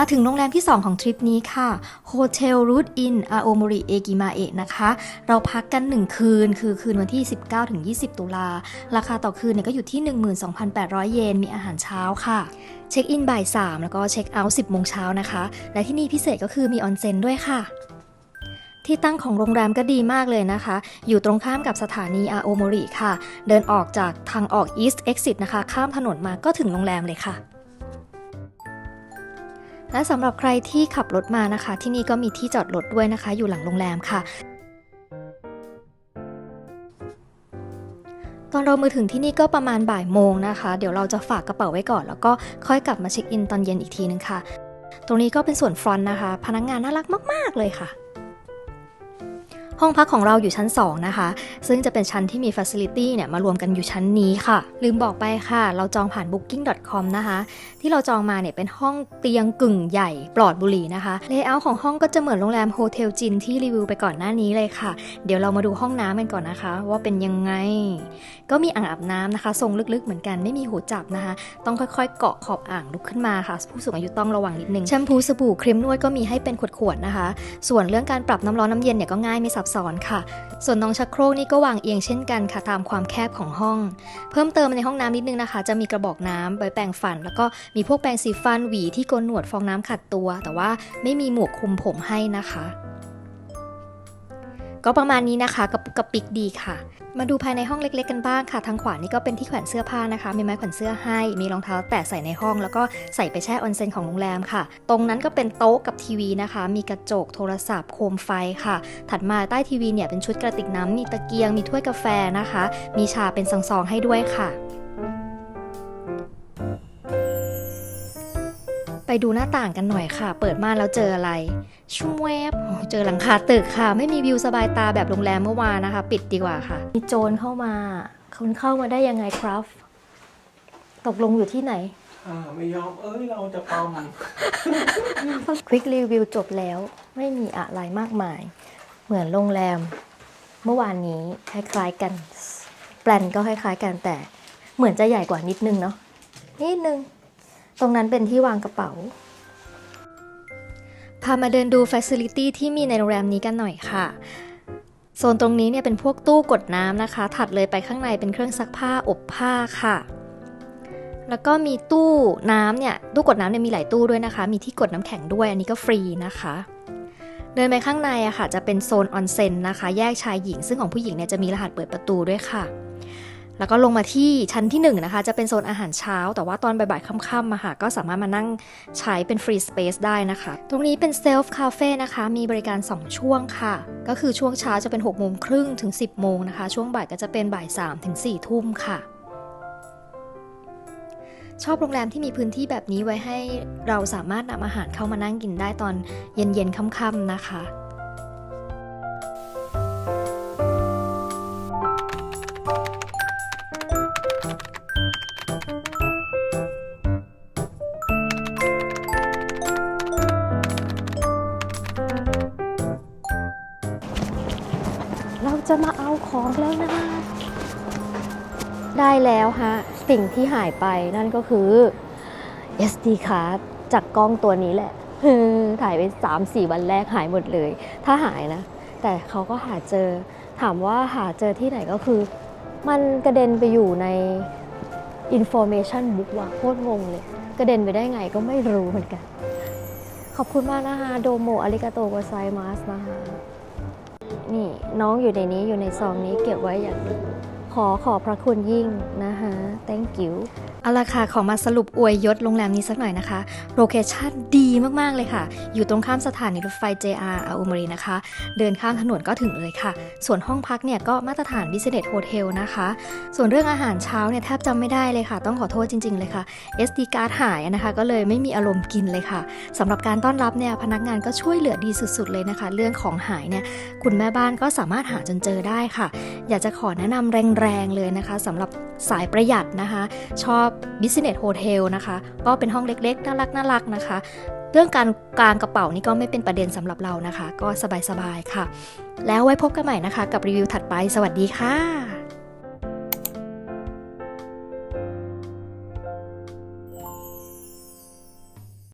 มาถึงโรงแรมที่ 2 ของทริปนี้ค่ะ Hotel Root Inn Aomori Egimae นะคะ เราพักกัน 1 คืน คือคืนวันที่ 19-20 ตุลา ราคาต่อคืนเนี่ยก็อยู่ที่ 12,800 เยน มีอาหารเช้าค่ะ เช็คอินบ่าย 3 แล้วก็เช็คเอาท์10โมงเช้านะคะ และที่นี่พิเศษก็คือมีออนเซ็นด้วยค่ะ ที่ตั้งของโรงแรมก็ดีมากเลยนะคะ อยู่ตรงข้ามกับสถานีอาโอโมริค่ะ เดินออกจากทางออก East Exit นะคะ ข้ามถนนมาก็ถึงโรงแรมเลยค่ะและสำหรับใครที่ขับรถมานะคะ ที่นี่ก็มีที่จอดรถด้วยนะคะ อยู่หลังโรงแรมค่ะ ตอนเรามือถึงที่นี่ก็ประมาณบ่ายโมงนะคะ เดี๋ยวเราจะฝากกระเป๋าไว้ก่อน แล้วก็ค่อยกลับมาเช็คอินตอนเย็นอีกทีนึงค่ะ ตรงนี้ก็เป็นส่วนฟรอนต์นะคะ พนักงานน่ารักมาก ๆ เลยค่ะ ห้องพักของเราอยู่ชั้น 2 นะคะ ซึ่งจะเป็นชั้นที่มีฟั c ซิลิตี้เนี่ยมารวมกันอยู่ชั้นนี้ค่ะ ลืมบอกไปค่ะ เราจองผ่าน booking.com นะคะ ที่เราจองมาเนี่ยเป็นห้องเตียงกึ่งใหญ่ปลอดบุหรี่นะคะเลเยอร์ของห้องก็จะเหมือนโรงแรมโฮเทลจินที่รีวิวไปก่อนหน้านี้เลยค่ะ เดี๋ยวเรามาดูห้องน้ำกันก่อนนะคะ ว่าเป็นยังไง ก็มีอ่างอาบน้ำนะคะ ทรงลึกๆเหมือนกันไม่มีหูจับนะคะ ต้องค่อยๆ เกาะขอบอ่างลุกขึ้นมาค่ะ ผู้สูงอายุต้องระวังนิดนึงแชมพูสบู่ครีมนวดก็มีให้เป็นขวดๆนะคะ ส่วนเรื่องการปรับน้ำร้อนน้ำเย็นเนี่ยก็ง่ายไม่ซับซ้อนค่ะ ส่วนน้องชักโครกนี่ก็วางเอียงเช่นกันค่ะตามความแคบของห้อง เพิ่มเติมในห้องน้ำนิดนึงนะคะ จะมีกระบอกน้ำไว้แปรงฟัน แล้วก็มีพวกแปรงสีฟันหวีที่โกนหนวดฟองน้ำขัดตัว แต่ว่าไม่มีหมวกคลุมผมให้นะคะ ก็ประมาณนี้นะคะกระปุกกระปิกดีค่ะ มาดูภายในห้องเล็ก ๆ กันบ้างค่ะ ทางขวานี่ก็เป็นที่แขวนเสื้อผ้านะคะ มีไม้แขวนเสื้อให้ มีรองเท้าแตะใส่ในห้อง แล้วก็ใส่ไปแช่ออนเซ็นของโรงแรมค่ะ ตรงนั้นก็เป็นโต๊ะกับทีวีนะคะ มีกระจกโทรศัพท์โคมไฟค่ะ ถัดมาใต้ทีวีเนี่ยเป็นชุดกระติกน้ำมีตะเกียงมีถ้วยกาแฟนะคะ มีชาเป็นซองๆให้ด้วยค่ะ ไปดูหน้าต่างกันหน่อยค่ะ เปิดมาแล้วเจออะไร ชุ่มแวบโอ้เจอหลังคาตึกค่ะ ไม่มีวิวสบายตาแบบโรงแรมเมื่อวานนะคะ ปิดดีกว่าค่ะ มีโจรเข้ามาคุณเข้ามาได้ยังไงครับ ตกลงอยู่ที่ไหนอ่าไม่ยอมเอ้ยเราจะปลอมควิกรีวิวจบแล้วไม่มีอะไรมากมาย เหมือนโรงแรม เมื่อวานนี้คล้ายๆกัน แปลนก็คล้ายๆกันแต่เหมือนจะใหญ่กว่านิดนึงเนาะนิดนึง ตรงนั้นเป็นที่วางกระเป๋า พามาเดินดูฟ a c i l i t y ที่มีในโรงแรมนี้กันหน่อยค่ะ โซนตรงนี้เนี่ยเป็นพวกตู้กดน้ำนะคะ ถัดเลยไปข้างในเป็นเครื่องซักผ้าอบผ้าค่ะ แล้วก็มีตู้น้ำเนี่ย ตู้กดน้ำเนี่ยมีหลายตู้ด้วยนะคะ มีที่กดน้ำแข็งด้วย อันนี้ก็ฟรีนะคะ เดินไปข้างในอะค่ะ จะเป็นโซนออนเซ็นนะคะ แยกชายหญิง ซึ่งของผู้หญิงเนี่ยจะมีรหัสเปิดประตูด้วยค่ะ แล้วก็ลงมาที่ชั้นที่1นนะคะ จะเป็นโซนอาหารเช้า แต่ว่าตอนบ่ายๆค่ำๆอะค่ะ ก็สามารถมานั่งใช้เป็นฟรีสเปซได้นะคะ ตรงนี้เป็นเซลฟ์คาเฟ่นะคะ มีบริการ 2 ช่วงค่ะ ก็คือช่วงเช้าจะเป็น6โมงครึ่งถึง 10โมงนะคะ ช่วงบ่ายก็จะเป็นบ่าย3ถึง4ทุ่มค่ะชอบโรงแรมที่มีพื้นที่แบบนี้ไว้ให้เราสามารถนำอาหารเข้ามานั่งกินได้ตอนเย็นๆค่ำๆนะคะ จะมาเอาของแล้วนะ ได้แล้วฮะ สิ่งที่หายไปนั่นก็คือ SD card จากกล้องตัวนี้แหละถ่ายไป3-4 วันแรกหายหมดเลย ถ้าหายนะ แต่เขาก็หาเจอ ถามว่าหาเจอที่ไหนก็คือ มันกระเด็นไปอยู่ใน information book ว่ะโคตรงงเลย กระเด็นไปได้ไงก็ไม่รู้เหมือนกัน ขอบคุณมากนะคะโดโมอาริกาโตโกไซมัสนะคะ นี่น้องอยู่ในนี้อยู่ในซองนี้เก็บไว้อย่างดี อขอบพระคุณยิ่งนะคะ thank you เอาละค่ะ ขอมาสรุปอวยยศโรงแรมนี้สักหน่อยนะคะ โลเคชั่นดีมาก ๆ เลยค่ะ อยู่ตรงข้ามสถานีรถไฟ JR อาอุมรีนะคะ เดินข้ามถนนก็ถึงเลยค่ะ ส่วนห้องพักเนี่ยก็มาตรฐาน Business Hotel นะคะ ส่วนเรื่องอาหารเช้าเนี่ยแทบจำไม่ได้เลยค่ะ ต้องขอโทษจริง ๆ เลยค่ะ SD card หายนะคะ ก็เลยไม่มีอารมณ์กินเลยค่ะสำหรับการต้อนรับเนี่ยพนักงานก็ช่วยเหลือดีสุด ๆ เลยนะคะ เรื่องของหายเนี่ยคุณแม่บ้านก็สามารถหาจนเจอได้ค่ะ อยากจะขอแนะนำแรงเลยนะคะสำหรับสายประหยัดนะคะ ชอบ Business Hotel นะคะ ก็เป็นห้องเล็กๆ น่ารักน่ารักนะคะ เรื่องการกางกระเป๋านี่ก็ไม่เป็นประเด็นสำหรับเรานะคะ ก็สบายๆค่ะ แล้วไว้พบกันใหม่นะคะ กับรีวิวถัดไป สวัสดีค่ะ